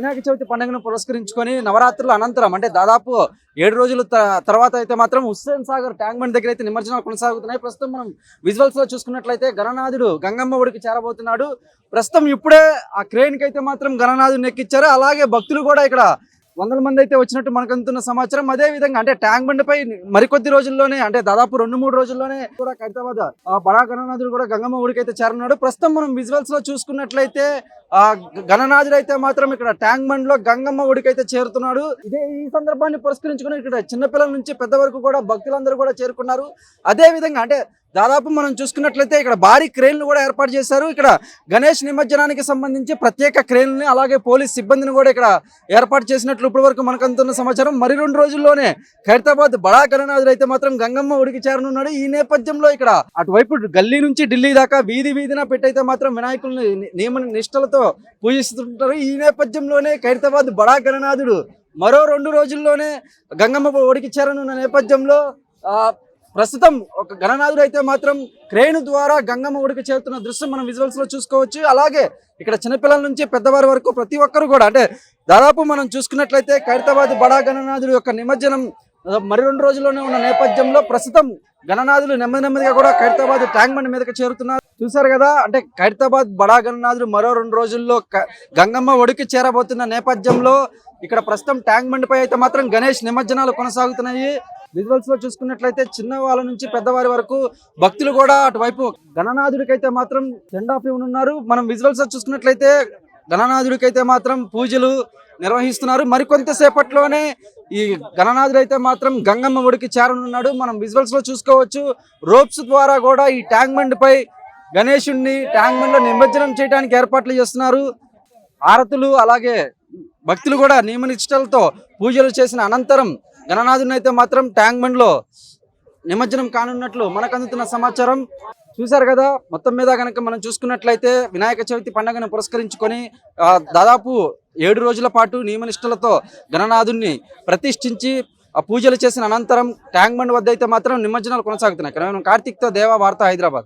వినాయక చవితి పండుగను పురస్కరించుకొని నవరాత్రుల అనంతరం అంటే దాదాపు ఏడు రోజుల తర్వాత అయితే మాత్రం హుస్సేన్ సాగర్ ట్యాంక్ బండ్ దగ్గర అయితే నిమజ్జనాలు కొనసాగుతున్నాయి. ప్రస్తుతం మనం విజువల్స్లో చూసుకున్నట్లయితే గణనాథుడు గంగమ్మ ఒడికి చేరబోతున్నాడు. ప్రస్తుతం ఇప్పుడే ఆ క్రేన్కి అయితే మాత్రం గణనాథుడు నెక్కిచ్చారు అలాగే భక్తులు కూడా ఇక్కడ వందల మంది అయితే వచ్చినట్టు మనకు అందుతున్న సమాచారం. అదే విధంగా అంటే ట్యాంక్ బండ్ పై మరికొద్ది రోజుల్లోనే అంటే దాదాపు రెండు మూడు రోజుల్లోనే కూడా ఖైరతాబాద్ ఆ బడా గణనాథుడు కూడా గంగమ్మ ఊడికి అయితే చేరనున్నాడు. ప్రస్తుతం మనం విజువల్స్లో చూసుకున్నట్లయితే ఆ అయితే మాత్రం ఇక్కడ ట్యాంక్ బండ్లో గంగమ్మ ఒడికైతే చేరుతున్నాడు. ఇదే ఈ సందర్భాన్ని పురస్కరించుకుని ఇక్కడ చిన్నపిల్లల నుంచి పెద్ద వరకు కూడా భక్తులందరూ కూడా చేరుకున్నారు. అదే విధంగా అంటే దాదాపు మనం చూసుకున్నట్లయితే ఇక్కడ భారీ క్రేన్లు కూడా ఏర్పాటు చేశారు. ఇక్కడ గణేష్ నిమజ్జనానికి సంబంధించి ప్రత్యేక క్రేన్లని అలాగే పోలీస్ సిబ్బందిని కూడా ఇక్కడ ఏర్పాటు చేసినట్లు ఇప్పటి వరకు మనకు అందుతున్న సమాచారం. మరి రెండు రోజుల్లోనే ఖైరతాబాద్ బడా గణనాథుడు అయితే మాత్రం గంగమ్మ ఒడికి చేరనున్నాడు. ఈ నేపథ్యంలో ఇక్కడ అటువైపు గల్లీ నుంచి ఢిల్లీ దాకా వీధి వీధిన పెట్టయితే మాత్రం వినాయకుల్ని నియమ నిష్టలతో పూజిస్తుంటారు. ఈ నేపథ్యంలోనే ఖైరతాబాద్ బడా గణనాథుడు మరో రెండు రోజుల్లోనే గంగమ్మ ఒడికి చేరనున్న నేపథ్యంలో ప్రస్తుతం ఒక గణనాథుడు అయితే మాత్రం క్రేన్ ద్వారా గంగమ్మ ఒడికి చేరుతున్న దృశ్యం మనం విజువల్స్లో చూసుకోవచ్చు. అలాగే ఇక్కడ చిన్నపిల్లల నుంచి పెద్దవారి వరకు ప్రతి ఒక్కరు కూడా అంటే దాదాపు మనం చూసుకున్నట్లయితే ఖైరతాబాద్ బడా గణనాథుడు యొక్క నిమజ్జనం మరి రెండు రోజుల్లోనే ఉన్న నేపథ్యంలో ప్రస్తుతం గణనాథులు నెమ్మది నెమ్మదిగా కూడా ఖైరతాబాద్ ట్యాంక్ బండ్ మీదకి చేరుతున్నారు. చూసారు కదా? అంటే ఖైరతాబాద్ బడా గణనాథుడు మరో రెండు రోజుల్లో గంగమ్మ ఒడికి చేరబోతున్న నేపథ్యంలో ఇక్కడ ప్రస్తుతం ట్యాంక్ బండ్ పై అయితే మాత్రం గణేష్ నిమజ్జనాలు కొనసాగుతున్నాయి. విజువల్స్లో చూసుకున్నట్లయితే చిన్న వాళ్ళ నుంచి పెద్దవారి వరకు భక్తులు కూడా అటువైపు గణనాథుడికైతే మాత్రం జెండా ఉన్నారు మనం విజువల్స్లో చూసుకున్నట్లయితే గణనాథుడికైతే మాత్రం పూజలు నిర్వహిస్తున్నారు. మరికొంతసేపట్లోనే ఈ గణనాథుడు అయితే మాత్రం గంగమ్మ ఒడికి చేరనున్నాడు. మనం విజువల్స్లో చూసుకోవచ్చు. రోప్స్ ద్వారా కూడా ఈ ట్యాంక్ బండ్ పై గణేశుణ్ణి ట్యాంక్ బండ్లో నిమజ్జనం చేయడానికి ఏర్పాట్లు చేస్తున్నారు. ఆరతులు అలాగే భక్తులు కూడా నియమ నిష్టలతో పూజలు చేసిన అనంతరం గణనాథుని అయితే మాత్రం ట్యాంక్ బండ్లో నిమజ్జనం కానున్నట్లు మనకు అందుతున్న సమాచారం. చూశారు కదా మొత్తం మీద కనుక మనం చూసుకున్నట్లయితే వినాయక చవితి పండుగను పురస్కరించుకొని దాదాపు ఏడు రోజుల పాటు నియమనిష్టలతో గణనాథుణ్ణి ప్రతిష్ఠించి పూజలు చేసిన అనంతరం ట్యాంక్ బండ్ వద్ద అయితే మాత్రం నిమజ్జనాలు కొనసాగుతున్నాయి. మనం కార్తీక్తో దేవా వార్త హైదరాబాద్.